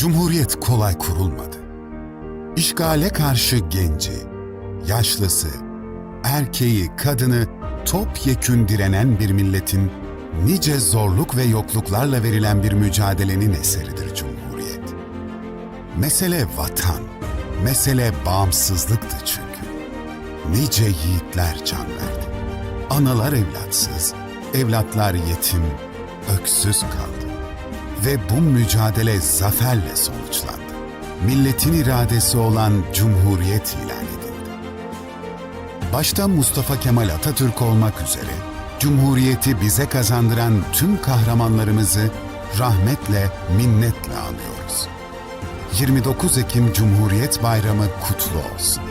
Cumhuriyet kolay kurulmadı. İşgale karşı genci, yaşlısı, erkeği, kadını topyekün direnen bir milletin nice zorluk ve yokluklarla verilen bir mücadelenin eseridir Cumhuriyet. Mesele vatan, mesele bağımsızlıktı çünkü. Nice yiğitler can verdi. Analar evlatsız, evlatlar yetim, öksüz kaldı. Ve bu mücadele zaferle sonuçlandı. Milletin iradesi olan Cumhuriyet ilan edildi. Başta Mustafa Kemal Atatürk olmak üzere Cumhuriyeti bize kazandıran tüm kahramanlarımızı rahmetle, minnetle anıyoruz. 29 Ekim Cumhuriyet Bayramı kutlu olsun.